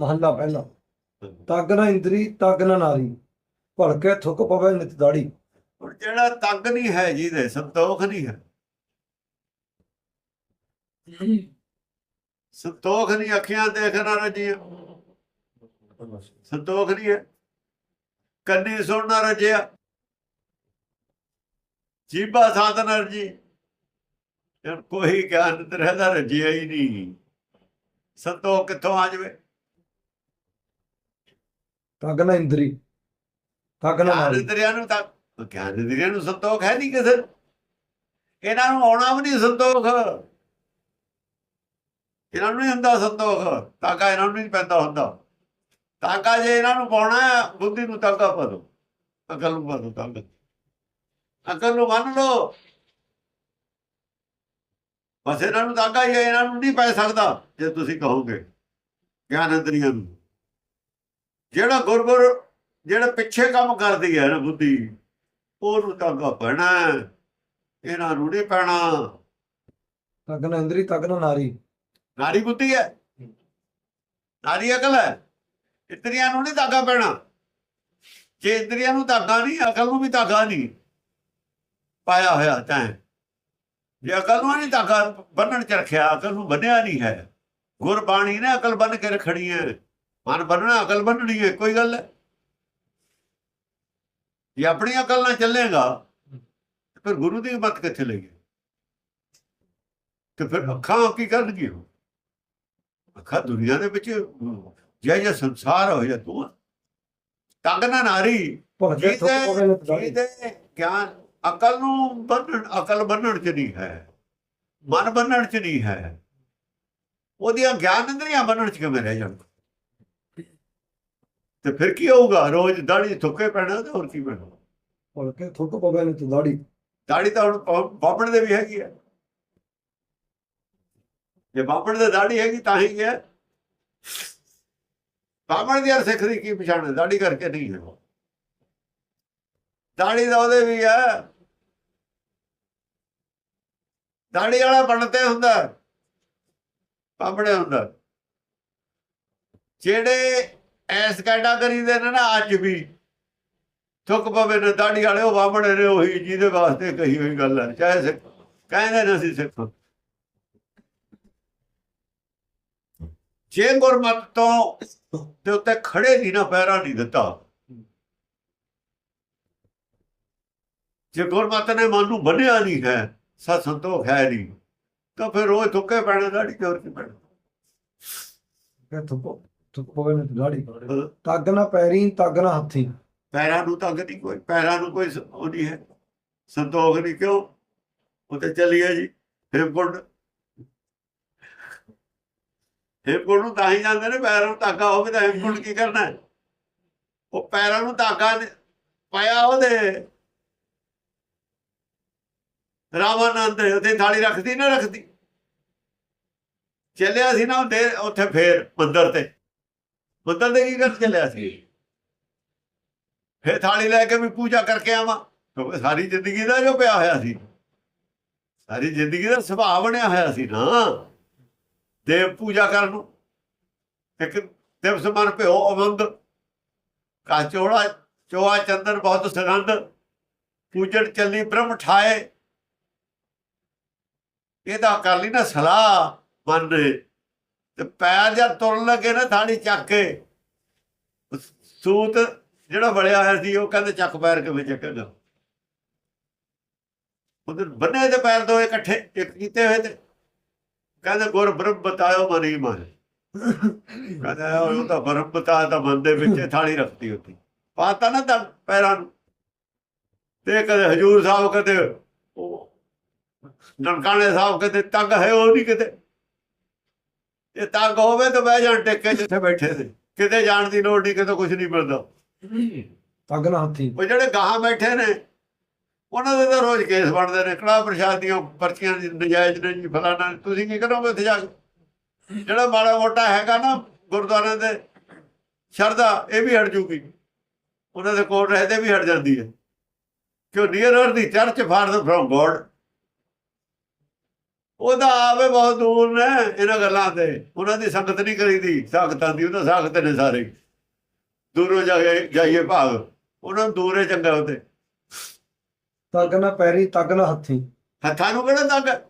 ਮਹੱਲਾ ਪਹਿਲਾ। ਤੱਗ ਨਾ ਇੰਦਰੀ, ਤੱਗ ਨਾ ਨਾਰੀ। ਭਲਕੇ ਥੁੱਕ ਪਵੇ ਨਿਤ ਦਾੜੀ। ਹੁਣ ਜਿਹੜਾ ਤੰਗ ਨਹੀਂ ਹੈ ਜਿਹਦੇ, ਸੰਤੋਖ ਨਹੀਂ ਹੈ। ਸੰਤੋਖ ਨਹੀਂ ਅੱਖੀਆਂ ਦੇਖਣਾ ਰਜੀਆਂ ਸੰਤੋਖ ਨਹੀਂ ਹੈ। ਕੰਨੀ ਸੁਣਨਾ ਰਜਿਆ। ਜੀਬਾ ਸਾਧਨਾ ਰਜੀ। ਯਾਰ ਕੋਈ ਗਿਆਨ ਤੇ ਰਹਿਦਾ, ਰਜਿਆ ਹੀ ਨਹੀਂ। ਸੰਤੋਖ ਕਿੱਥੋਂ ਆ ਜਾਵੇ? ਤਗ ਨਾ ਇੰਦਰੀ। ਤਗ ਨਾ ਗਿਆਨ ਇੰਦਰੀਆਂ ਨੂੰ ਤਾਂ ਗਿਆਨ ਇੰਦਰੀਆਂ ਨੂੰ ਸੰਤੋਖ ਹੈ ਨਹੀਂ ਕਿਸੇ ਨੂੰ। ਇਹਨਾਂ ਨੂੰ ਆਉਣਾ ਵੀ ਨਹੀਂ ਸੰਤੋਖ। ਇਹਨਾਂ ਨੂੰ ਨਹੀਂ ਹੁੰਦਾ ਸੰਤੋਖ। ਤਾਕਾ ਇਹਨਾਂ ਨੂੰ ਨਹੀਂ ਪੈਂਦਾ ਹੁੰਦਾ। ਤਾਕਾ ਜੇ ਇਹਨਾਂ ਨੂੰ ਪਾਉਣਾ ਬੁੱਧੀ ਨੂੰ ਤਾਕਾ ਪਾ ਦੋ ਅਕਲ ਨੂੰ ਪਾ ਦੋ ਤਾਕਾ। ਅਕਲ ਨੂੰ ਮੰਨ ਲਓ। ਬਸ ਇਹਨਾਂ ਨੂੰ ਤਾਕਾ ਹੀ ਇਹਨਾਂ ਨੂੰ ਨਹੀਂ ਪੈ ਸਕਦਾ ਜੇ ਤੁਸੀਂ ਕਹੋਗੇ। ਗਿਆਨ ਇੰਦਰੀਆਂ ਨੂੰ। ਜਿਹੜਾ ਗੁਰਗੁਰ ਜਿਹੜਾ ਪਿੱਛੇ ਕੰਮ ਕਰਦੀ ਹੈ ਨਾ ਬੁੱਧੀ ਉਹਨੂੰ ਤਾਗਾ ਪੈਣਾ। ਇਹਨਾਂ ਨੂੰ ਨਹੀਂ ਪੈਣਾ। ਤਗ ਨਾ ਇੰਦਰੀ ਤਗ ਨਾ ਨਾਰੀ। ਨਾਰੀ ਬੁੱਧੀ ਹੈ। ਨਾਰੀ ਅਕਲ ਹੈ। ਇੰਦਰੀਆਂ ਨੂੰ ਨਹੀਂ ਤਾਗਾ ਪੈਣਾ। ਜੇ ਇੰਦਰੀਆਂ ਨੂੰ ਤਾਗਾ ਨਹੀਂ ਅਕਲ ਨੂੰ ਵੀ ਤਾਗਾ ਨਹੀਂ ਪਾਇਆ ਹੋਇਆ ਤਾਂ। ਜੇ ਅਕਲ ਨੂੰ ਨਹੀਂ ਤਾਗਾ ਬੰਨਣ ਚ ਰੱਖਿਆ ਅਕਲ ਨੂੰ ਬੰਨਿਆ ਨਹੀਂ ਹੈ। ਗੁਰਬਾਣੀ ਨੇ ਅਕਲ ਬੰਨ ਕੇ ਰੱਖਣੀ ਹੈ। ਮਨ ਬੰਨਣਾ ਅਕਲ ਬੰਨਣੀ ਹੈ ਕੋਈ ਗੱਲ ਹੈ ਜੇ ਆਪਣੀ ਅਕਲ ਨਾਲ ਚੱਲੇਗਾ ਫਿਰ ਗੁਰੂ ਦੀ ਮੱਤ ਕਿੱਥੇ ਲਈਏ ਤੇ ਫਿਰ ਅੱਖਾਂ ਕੀ ਕਰਨਗੀਆਂ ਅੱਖਾਂ ਦੁਨੀਆ ਦੇ ਵਿੱਚ ਜੈ ਜੈ ਸੰਸਾਰ ਹੋ ਜਾ ਤੂੰ ਤੰਗ ਨਾ ਨਾਰੀ। ਜਿਹਦੇ ਗਿਆਨ ਅਕਲ ਨੂੰ ਬੰਨਣ ਅਕਲ ਬੰਨਣ ਚ ਨਹੀਂ ਹੈ। ਮਨ ਬੰਨਣ ਚ ਨਹੀਂ ਹੈ। ਉਹਦੀਆਂ ਗਿਆਨ ਇੰਦਰੀਆਂ ਬੰਨਣ ਚ ਕਿਵੇਂ ਰਹਿ ਜਾਣ? ਤੇ ਫਿਰ ਕੀ ਹੋਊਗਾ? ਰੋਜ਼ ਦਾੜੀ ਥੁੱਕੇ ਪੈਣਾ ਤੇ ਹੋਰ ਕੀ ਪੈਣਾ? ਭਲਕੇ ਥੁੱਕ ਪਵੇ ਨਿਤ ਦਾੜੀ। ਦਾੜੀ ਤਾਂ ਹੁਣ ਦੇ ਵੀ ਹੈਗੀ ਹੈ ਜੇ ਬਾਬਣ ਦੇ ਦਾੜੀ ਹੈਗੀ ਤਾਂ ਹੀ ਹੈ। ਬਾਬਣ ਦੀ ਅਰ ਸਿੱਖ ਦੀ ਕੀ ਪਛਾਣ ਦਾੜੀ ਕਰਕੇ ਨਹੀਂ ਹੈ ਦਾੜੀ ਦਾ ਉਹਦੇ ਵੀ ਹੈ। ਦਾੜੀ ਵਾਲਾ ਬਣਤੇ ਹੁੰਦਾ। ਬਾਬਣੇ ਹੁੰਦਾ। ਜਿਹੜੇ ਐਸ ਕੈਟਾਗਰੀ ਦੇ ਨੇ ਨਾ ਅੱਜ ਵੀ। ਥੁੱਕ ਪਵੇ ਨਾ ਦਾੜੀ ਵਾਲੇ ਉਹ ਬਾਬਣੇ ਨੇ, ਉਹੀ ਜਿਹਦੇ ਵਾਸਤੇ ਕਹੀ ਹੋਈ ਗੱਲ ਹੈ ਚਾਹੇ ਸਿੱਖ, ਕਹਿੰਦੇ ਨੇ ਅਸੀਂ ਸਿੱਖ। ਜੇ ਗੁਰਮਤ ਤੋਂ ਦੇ ਉੱਤੇ ਖੜੇ ਨਹੀਂ ਨਾ, ਪੈਰਾਂ ਨਹੀਂ ਦਿੱਤਾ। ਜੇ ਗੁਰਮਤ ਨੇ ਮਨ ਨੂੰ ਬੰਨਿਆ ਨਹੀਂ ਹੈ, ਸਤ ਸੰਤੋਖ ਹੈ ਨਹੀਂ, ਤਾਂ ਫਿਰ ਰੋਜ਼ ਥੁੱਕੇ ਪੈਣਾ, ਦਾੜੀ ਤੇ ਹੋਰ ਪੈਣਾ। ਕਿ ਥੁੱਕ। ਥੁੱਕ ਪਵੇ ਨਿਤ ਦਾੜੀ ਨਾ ਪੈਰੀ, ਤਗ ਨਾ ਹੱਥੀ। ਪੈਰਾਂ ਨੂੰ ਤਾਂ ਨਹੀਂ ਕੋਈ, ਪੈਰਾਂ ਨੂੰ ਕੋਈ ਸ- ਉਹ ਨਹੀਂ ਹੈ। ਸੰਤੋਖ ਨਹੀਂ ਕਿਉਂ? ਉਹ ਤੇ ਚੱਲੀਏ ਜੀ। ਹੇਮਕੁੰਡ ਹੇਮਕੁੰਡ ਨੂੰ ਤਾਂ ਹੀ ਜਾਂਦੇ ਨੇ, ਪੈਰਾਂ ਨੂੰ ਧਾਗਾ ਹੋਵੇ ਤਾਂ ਹੇਮਕੁੰਡ ਕੀ ਕਰਨਾ ਉਹ ਪੈਰਾਂ ਨੂੰ ਧਾਗਾ ਪਾਇਆ ਉਹਦੇ। ਰਾਮਾਨੰਦ ਉੱਥੇ ਥਾਲੀ ਰੱਖਦੀ ਨਾ ਰੱਖਦੀ। ਚੱਲਿਆ ਸੀ ਨਾ ਉਹਦੇ, ਉੱਥੇ ਫੇਰ ਮੰਦਰ ਤੇ। ਮੰਦਰ ਦੇ ਕੀ ਕਰ ਚੱਲਿਆ ਸੀ? ਫਿਰ ਥਾਲੀ ਲੈ ਕੇ ਵੀ ਪੂਜਾ ਕਰਕੇ ਆਵਾਂ। ਕਿਉਂਕਿ ਸਾਰੀ ਜ਼ਿੰਦਗੀ ਦਾ ਜੋ ਪਿਆ ਹੋਇਆ ਸੀ। ਸਾਰੀ ਜ਼ਿੰਦਗੀ ਦਾ ਸੁਭਾਅ ਬਣਿਆ ਹੋਇਆ ਸੀ ਨਾ। ਦੇਵ ਪੂਜਾ ਕਰਨ ਨੂੰ। ਇੱਕ ਦਿਵਸ ਮਨ ਭਿਓ ਅਵੰਦ ਕਾ ਚੋਆ ਚੰਦਨ ਬਹੁਤ ਸੁਗੰਧ। ਪੂਜਣ ਚੱਲੀ ਬ੍ਰਹਮ ਠਾਏ। ਇਹਦਾ ਕਰ ਲਈ ਨਾ ਸਲਾਹ। ਮਨ ਨੇ ਤੇ ਪੈਰ ਜਦ ਤੁਰਨ ਲੱਗੇ ਨਾ ਥਾਲੀ ਚੱਕ ਕੇ। ਸੂਤ ਜਿਹੜਾ ਬੜਿਆ ਹੋਇਆ ਸੀ, ਉਹ ਕਹਿੰਦੇ ਚੱਕ ਪੈਰ ਕਿਵੇਂ ਚੱਕੇਗਾ? ਉਹਦੇ ਬੰਨੇ ਦੇ ਪੈਰ ਦੋ ਇਕੱਠੇ, ਇੱਕ ਕੀਤੇ ਹੋਏ ਤੇ। ਕਹਿੰਦੇ ਗੁਰ ਬ੍ਰਹਮ ਬਤਾਇਓ ਮਨੀ ਮਨ ਕਹਿੰਦਾ ਉਹ ਤਾਂ ਬ੍ਰਹਮ ਬਤਾ ਤਾਂ ਮਨ ਦੇ ਵਿੱਚ ਥਾਲੀ ਰੱਖਤੀ ਹੁੰਦੀ ਪਾਤਾ ਨਾ ਤਾਂ ਪੈਰਾਂ ਨੂੰ। ਤੇ ਕਦੇ ਹਜੂਰ ਸਾਹਿਬ ਕਦੇ ਉਹ ਨਨਕਾਣੇ ਸਾਹਿਬ ਕਦੇ ਤੰਗ ਹੈ ਉਹ ਨਹੀਂ ਕਿਤੇ। ਇਹ ਤੰਗ ਹੋਵੇ ਤਾਂ ਬਹਿ ਜਾਣ ਟਿੱਕੇ ਜਿੱਥੇ ਬੈਠੇ ਸੀ ਕਿਤੇ ਜਾਣ ਦੀ ਲੋੜ ਨਹੀਂ ਕਿਤੇ ਕੁਝ ਨਹੀਂ ਮਿਲਦਾ। ਤਗ ਨਾ ਹੱਥੀ। ਉਹ ਜਿਹੜੇ ਗਾਹਾਂ ਬੈਠੇ ਨੇ ਉਹਨਾਂ ਦੇ ਤਾਂ ਰੋਜ਼ ਕੇਸ ਬਣਦੇ ਨੇ। ਕੜਾ ਪ੍ਰਸ਼ਾਦ ਦੀਆਂ ਪਰਚੀਆਂ ਜੀ ਨਜਾਇਜ਼ ਨੇ ਜੀ ਫਲਾਣਾ। ਤੁਸੀਂ ਕੀ ਕਰੋਗੇ ਉੱਥੇ ਜਾ ਕੇ? ਜਿਹੜਾ ਮਾੜਾ ਮੋਟਾ ਹੈਗਾ ਨਾ ਗੁਰਦੁਆਰਿਆਂ ਦੇ ਸ਼ਰਧਾ ਇਹ ਵੀ ਹਟ ਜੂਗੀ। ਉਹਨਾਂ ਦੇ ਕੋਲ ਰਹਦੇ ਵੀ ਹਟ ਜਾਂਦੀ ਹੈ। ਕਿਉਂ? Near the church farther from God ਉਹਦਾ ਆਵੇ ਬਹੁਤ ਦੂਰ ਨੇ ਇਹਨਾਂ ਗੱਲਾਂ ਤੇ। ਉਹਨਾਂ ਦੀ ਸੰਗਤ ਨਹੀਂ ਕਰੀਦੀ। ਸਾਖਤਾਂ ਦੀ ਉਹਦਾ ਸਾਖਤ ਨੇ ਸਾਰੇ। ਦੂਰੋਂ ਜਾ ਕੇ ਜਾਈਏ ਭਾਗ। ਉਹਨਾਂ ਨੂੰ ਦੂਰੇ ਚੰਗਾ ਹੁੰਦੇ ਤੱਕ ਨਾ ਪੈਰੀ ਤੱਕ ਨਾ ਹੱਥੀ। ਹੱਥਾਂ ਨੂੰ ਕਿਹੜਾ ਤੱਕ?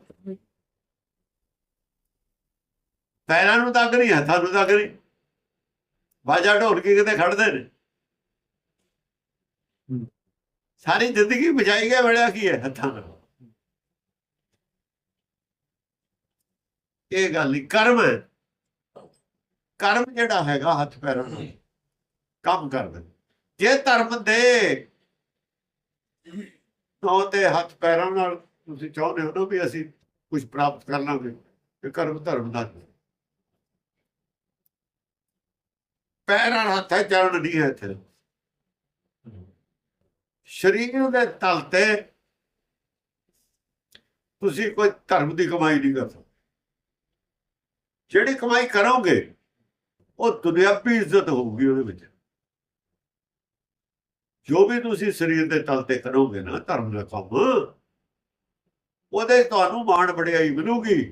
ਪੈਰਾਂ ਨੂੰ ਤੱਕ ਨਹੀਂ ਹੱਥਾਂ ਨੂੰ ਤੱਕ ਨਹੀਂ। ਬਾਜਾ ਢੋਲਕੀ ਕਿਤੇ ਖੜਦੇ ਨੇ। ਸਾਰੀ ਜ਼ਿੰਦਗੀ ਬਚਾਈ ਗਿਆ ਬੜਿਆ ਕੀ ਹੈ? ਹੱਥਾਂ ਨਾਲ। ਇਹ ਗੱਲ ਨਹੀਂ ਕਰਮ। ਹੈ ਕਰਮ ਜਿਹੜਾ ਹੈਗਾ ਹੱਥ ਪੈਰਾਂ ਨਾਲ। ਕੰਮ ਕਰਦਾ ਜੇ ਧਰਮ ਦੇ ਤੋਂ ਤੇ ਹੱਥ ਪੈਰਾਂ ਨਾਲ ਤੁਸੀਂ ਚਾਹੁੰਦੇ ਹੋ ਨਾ ਵੀ ਅਸੀਂ ਕੁਝ ਪ੍ਰਾਪਤ ਕਰ ਲਾਂਗੇ ਇਹ ਕਰਮ ਧਰਮ ਦਾ। ਪੈਰਾਂ ਨਾਲ ਹੱਥ ਚੜਨ ਨਹੀਂ ਹੈ ਇੱਥੇ। ਸਰੀਰ ਦੇ ਤਲ ਤੇ ਤੁਸੀਂ ਕੋਈ ਧਰਮ ਦੀ ਕਮਾਈ ਨਹੀਂ ਕਰ ਸਕਦੇ। ਜਿਹੜੀ ਕਮਾਈ ਕਰੋਗੇ, ਉਹ ਦੁਨਿਆਵੀ ਇੱਜ਼ਤ ਹੋਊਗੀ ਉਹਦੇ ਵਿੱਚ। ਜੋ ਵੀ ਤੁਸੀਂ ਸਰੀਰ ਦੇ ਤਲ ਤੇ ਕਰੋਗੇ ਨਾ, ਧਰਮ ਦਾ ਕੰਮ, ਉਹਦੇ ਤੁਹਾਨੂੰ ਮਾਣ ਬੜਿਆਈ ਮਿਲੂਗੀ।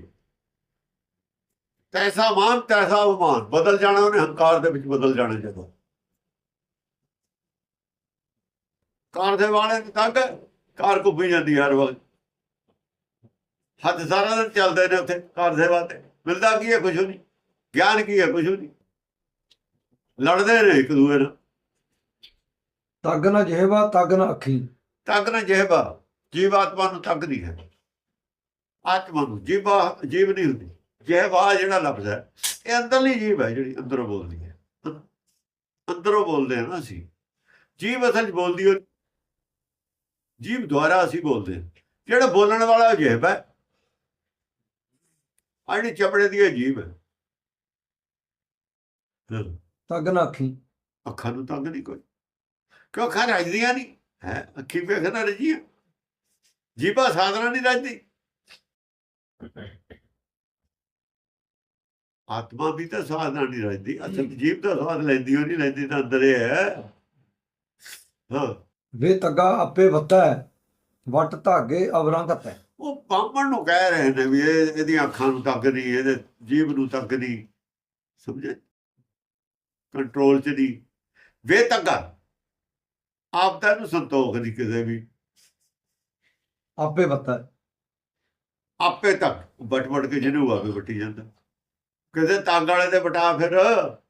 ਤੈਸਾ ਮਾਨ, ਤੈਸਾ ਅਪਮਾਨ ਬਦਲ ਜਾਣਾ ਉਹਨੇ, ਹੰਕਾਰ ਦੇ ਵਿੱਚ ਬਦਲ ਜਾਣਾ ਜਦੋਂ। ਕਾਰ ਦੇ ਵਾਲੇ ਨੂੰ ਤੱਕ ਕਾਰ ਘੁੱਬੀ ਜਾਂਦੀ ਹਰ ਵਕਤ। ਹੱਥ ਸਾਰਾ ਦਿਨ ਚੱਲਦੇ ਨੇ ਉੱਥੇ, ਕਾਰ ਦੇ ਵਾਤੇ ਮਿਲਦਾ ਕੀ ਹੈ ਕੁਝ ਨਹੀਂ। ਗਿਆਨ ਕੀ ਹੈ ਕੁਝ ਨਹੀਂ। ਲੜਦੇ ਨੇ ਇੱਕ ਦੂਏ ਨਾਲ। ਤੱਕ ਨਾ ਜਿਹਵਾ ਤੱਕ ਨਾ ਅੱਖੀ। ਤੱਕ ਨਾ ਜਿਹਬਾ ਜੀਵ ਆਤਮਾ ਨੂੰ ਤੱਕ ਨਹੀਂ ਹੈ। ਆਤਮਾ ਨੂੰ ਜੀਵਾ ਜੀਵ ਨਹੀਂ ਹੁੰਦੀ। ਜਿਹਬਾ ਜਿਹੜਾ ਲਫ਼ਜ਼ ਹੈ ਇਹ ਅੰਦਰਲੀ ਜੀਵ ਹੈ ਜਿਹੜੀ ਅੰਦਰੋਂ ਬੋਲਦੀ ਹੈ। ਅੰਦਰੋਂ ਬੋਲਦੇ ਹਾਂ ਨਾ ਅਸੀਂ। ਜੀਵ ਅਸਲ 'ਚ ਬੋਲਦੀ ਉਹ ਜੀਵ ਦੁਆਰਾ ਅਸੀਂ ਬੋਲਦੇ ਹਾਂ। ਜਿਹੜਾ ਬੋਲਣ ਵਾਲਾ ਜਿਹਬ ਹੈ ਆਹ ਜਿਹੜੀ ਚਪੜੇ ਦੀ ਜੀਵ ਹੈ। ਤੱਕ ਨਾ ਅੱਖੀ। ਅੱਖਾਂ ਨੂੰ ਤੰਗ ਨਹੀਂ ਕੋਈ। ਕਿਉਂ ਅੱਖਾਂ ਰਜਦੀਆਂ ਨਹੀਂ? ਹੈ ਅੱਖੀ ਵੇਖਣਾ ਰਜੀਆਂ। ਜੀਭਾ ਸਾਧਨਾ ਨਹੀਂ ਰਜਦੀ। ਆਤਮਾ ਵੀ ਤਾਂ ਸਾਧਨਾ ਨਹੀਂ ਰਜਦੀ। ਅਸਲ ਜੀਭ ਤਾਂ ਸਵਾਦ ਲੈਂਦੀ ਹੋ ਨਹੀਂ ਲੈਂਦੀ ਤਾਂ ਅੰਦਰ ਹੀ ਹੈ। ਵੇ ਤੱਗਾ ਆਪੇ ਵੱਤਾ ਵਟ ਧਾਗੇ ਅਵਰਾਂ ਘਤੈ ਬਾਹਮਣ ਨੂੰ ਕਹਿ ਰਹੇ ਨੇ ਵੀ ਇਹ ਇਹਦੀਆਂ ਅੱਖਾਂ ਨੂੰ ਤੱਕ ਨਹੀਂ ਇਹਦੇ ਜੀਭ ਨੂੰ ਤੱਕ ਨਹੀਂ। ਸਮਝੇ? ਕੰਟਰੋਲ ਚ ਨਹੀਂ। ਵੇ ਤੱਗਾ। ਆਪ ਦਾ ਨੂੰ ਸੰਤੋਖ ਨਹੀਂ ਕਿਸੇ ਵੀ। ਆਪੇ ਹੈ। ਆਪੇ ਤੱਕ। ਬਟ ਬਟ ਕੇ ਜਿਹਨੂੰ ਆਵੇ ਵੱਟੀ ਜਾਂਦਾ। ਕਿਸੇ ਤੰਗ ਵਾਲੇ ਤੇ ਬਟਾ ਫਿਰ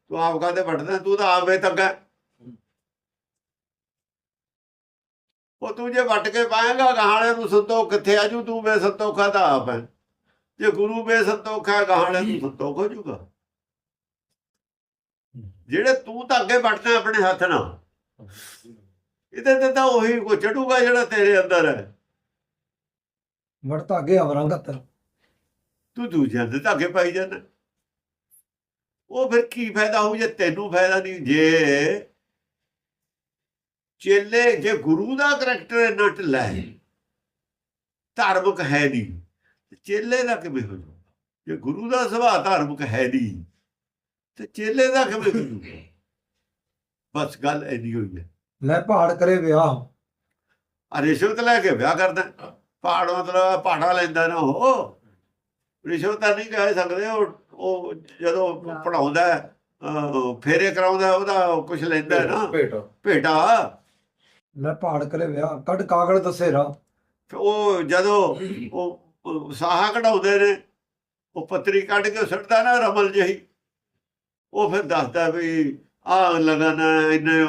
ਤੂੰ ਆਪ ਕਾਤੇ ਵੱਟਦਾ? ਤੂੰ ਤਾਂ ਆਵੇ ਤੱਕ ਹੈ। ਉਹ ਤੂੰ ਜੇ ਵੱਟ ਕੇ ਪਾਏਗਾ ਗਾਹਲੇ ਨੂੰ ਸੰਤੋਖ ਕਿੱਥੇ ਆਜੂ ਤੂੰ ਬੇਸੰਤੋਖਾ ਤਾਂ ਆਪ ਹੈ। ਜੇ ਗੁਰੂ ਬੇਸੰਤੋਖ ਹੈ ਗਾਹਲੇ ਨੂੰ ਸੰਤੋਖ ਹੋ ਜਾਊਗਾ ਜਿਹੜੇ ਤੂੰ ਤਾਂ ਅੱਗੇ ਵੱਟਦਾ ਆਪਣੇ ਹੱਥ ਨਾਲ ਇਹਦੇ ਤੇ ਤਾਂ ਉਹੀ ਕੋ ਚੜੂਗਾ ਜਿਹੜਾ ਤੇਰੇ ਅੰਦਰ ਹੈ। ਵਟ ਧਾਗੇ ਅਵਰਾਂ ਘਤੈ ਤੂੰ ਦੂਜਿਆਂ ਦੇ ਧਾਗੇ ਪਾਈ ਜਾਂਦਾ। ਉਹ ਫਿਰ ਕੀ ਫਾਇਦਾ ਹੋਊ ਜੇ ਤੈਨੂੰ ਫਾਇਦਾ ਨਹੀਂ? ਜੇ ਚੇਲੇ ਜੇ ਗੁਰੂ ਦਾ ਕਰੈਕਟਰ ਇੰਨਾ ਢਿੱਲਾ ਹੈ ਧਾਰਮਿਕ ਹੈ ਨਹੀਂ। ਚੇਲੇ ਦਾ ਕਿਵੇਂ ਹੋ ਜਾਊਗਾ? ਜੇ ਗੁਰੂ ਦਾ ਸੁਭਾਅ ਧਾਰਮਿਕ ਹੈ ਨਹੀਂ ਤੇ ਚੇਲੇ ਦਾ ਕਿਵੇਂ ਹੋ ਜਾਊਗਾ? ਬਸ ਗੱਲ ਐਨੀ ਹੋਈ ਹੈ। ਲੈ ਪਹਾੜ ਕਰੇ ਵਿਆਹ ਆ ਰਿਸ਼ਵਤ ਲੈ ਕੇ ਵਿਆਹ ਕਰਦਾ। ਪਹਾੜ ਮਤਲਬ ਪਹਾੜਾ ਲੈਂਦਾ ਨਾ ਉਹ। ਰਿਸ਼ਵਤ ਤਾਂ ਨਹੀਂ ਕਹਿ ਸਕਦੇ ਉਹ ਉਹ ਜਦੋਂ ਪੜਾਉਂਦਾ ਫੇਰੇ ਕਰਾਉਂਦਾ ਉਹਦਾ ਕੁਝ ਲੈਂਦਾ ਨਾ। ਭੇਟਾ। ਲੈ ਪਹਾੜ ਕਰੇ ਵਿਆਹ ਕੱਢ ਕਾਗਲ ਦਸੇਰਾ ਉਹ ਜਦੋਂ ਉਹ ਸਾਹਾ ਕਢਾਉਂਦੇ ਨੇ ਉਹ ਪੱਤਰੀ ਕੱਢ ਕੇ ਸੁੱਟਦਾ ਨਾ ਰਮਲ ਜਹੀ। ਉਹ ਫਿਰ ਦੱਸਦਾ ਵੀ ਆਹ ਲਗਨ ਇੰਨੇ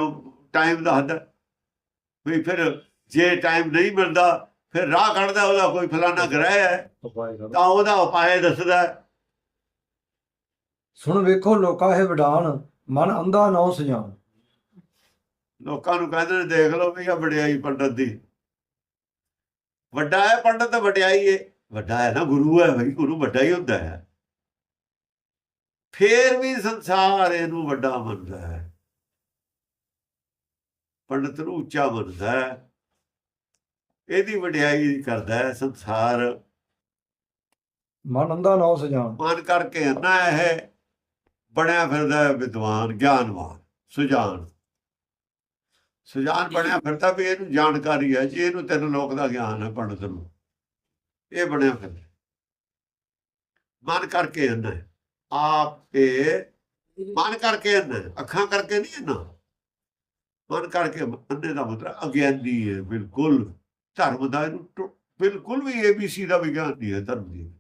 ਟਾਈਮ ਦੱਸਦਾ ਵੀ ਫਿਰ ਜੇ ਟਾਈਮ ਨਹੀਂ ਮਿਲਦਾ ਫਿਰ ਰਾਹ ਕੱਢਦਾ ਉਹਦਾ ਕੋਈ ਫਲਾਣਾ ਗ੍ਰਹਿ ਹੈ। ਤਾਂ ਉਹਦਾ ਉਪਾਅ ਦੱਸਦਾ। ਸੁਣ ਵੇਖੋ ਲੋਕਾ ਹੈ ਵਿਡਾਨ ਮਨ ਅੰਧਾ ਨੌ ਸਜਾਨ ਲੋਕਾਂ ਨੂੰ ਕਹਿੰਦੇ ਨੇ ਦੇਖ ਲਓ ਵੀ ਆ ਵਡਿਆਈ ਪੰਡਤ ਦੀ। ਵੱਡਾ ਹੈ ਪੰਡਤ ਤਾਂ ਵਡਿਆਈ ਹੈ ਵੱਡਾ ਹੈ ਨਾ ਗੁਰੂ ਹੈ ਭਾਈ ਗੁਰੂ ਵੱਡਾ ਹੀ ਹੁੰਦਾ ਹੈ। ਫੇਰ ਵੀ ਸੰਸਾਰ ਇਹਨੂੰ ਵੱਡਾ ਮੰਨਦਾ ਹੈ। ਪੰਡਤ ਨੂੰ ਉੱਚਾ ਮੰਨਦਾ ਹੈ। ਇਹਦੀ ਵਡਿਆਈ ਕਰਦਾ ਹੈ ਸੰਸਾਰ। ਮਨ ਅੰਧਾ ਨੌ ਸਜਾਨ ਮਾਨ ਕਰਕੇ ਨਾ ਇਹ ਬਣਿਆ ਫਿਰਦਾ ਵਿਦਵਾਨ ਗਿਆਨਵਾਨ ਸੁਜਾਨ। ਸੁਜਾਨ ਬਣਿਆ ਫਿਰਦਾ ਵੀ ਇਹਨੂੰ ਜਾਣਕਾਰੀ ਹੈ ਜੀ ਇਹਨੂੰ ਤਿੰਨ ਲੋਕ ਦਾ ਗਿਆਨ ਹੈ ਪੰਡਤ ਨੂੰ। ਇਹ ਬਣਿਆ ਫਿਰਦਾ। ਮਨ ਕਰਕੇ ਅੰਨਾ ਆਪ ਮਨ ਕਰਕੇ ਅੰਨਾ ਅੱਖਾਂ ਕਰਕੇ ਨਹੀਂ ਅੰਨਾ ਮਨ ਕਰਕੇ ਅੰਨੇ ਦਾ ਮਤਲਬ ਅਗਿਆਨੀ ਹੈ ਬਿਲਕੁਲ। ਧਰਮ ਦਾ ਇਹਨੂੰ ਬਿਲਕੁਲ ਵੀ ਏਬੀਸੀ ਦਾ ਵਿਗਿਆਨ ਨਹੀਂ ਹੈ ਧਰਮ ਦੀ।